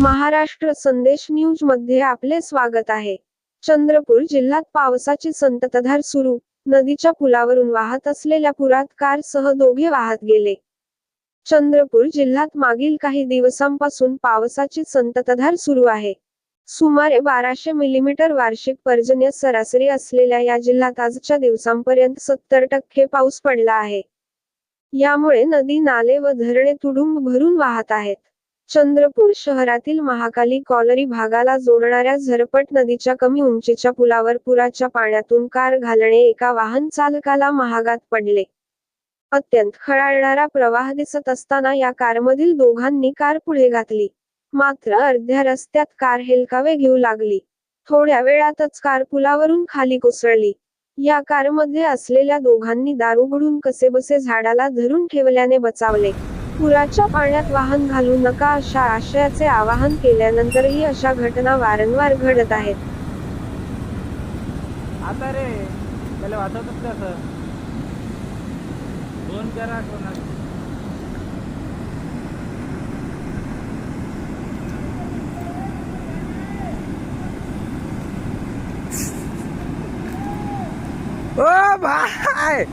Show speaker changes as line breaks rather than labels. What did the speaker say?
महाराष्ट्र संदेश न्यूजमध्ये आपले स्वागत आहे. चंद्रपूर जिल्ह्यात पावसाची संततधार सुरू. नदीच्या पुलावरून वाहत असलेल्या पुरात कारसह दोघे वाहत गेले. चंद्रपूर जिल्ह्यात मागील काही दिवसांपासून पावसाची संततधार सुरू आहे. सुमारे बाराशे मिलीमीटर वार्षिक पर्जन्य सरासरी असलेल्या या जिल्ह्यात आजच्या दिवसांपर्यंत सत्तर टक्के पाऊस पडला आहे. यामुळे नदी नाले व धरणे तुडुंब भरून वाहत आहेत. चंद्रपूर शहरातील महाकाली कॉलरी भागाला जोडणाऱ्या झरपट नदीच्या कमी उंचीच्या पुलावर पुराच्या पाण्यातून कार घालणे एका वाहन चालकाला महागात पडले. अत्यंत खळाळणारा प्रवाह दिसत असताना या कारमधील दोघांनी कार पुढे घातली. मात्र अर्ध्या रस्त्यात कार हेलकावे घेऊ लागली. थोड्या वेळातच कार पुलावरून खाली कोसळली. या कारमध्ये असलेल्या दोघांनी दारू उघडून कसेबसे झाडाला धरून ठेवल्याने बचावले. पुराच्या पाण्यात वाहन घालू नका अशा आशयाचे आवाहन केल्यानंतरही अशा घटना वारंवार घडत आहेत.
आता रे त्याला वाचवतच कसं दोन करा कोणाला. ओ भाई!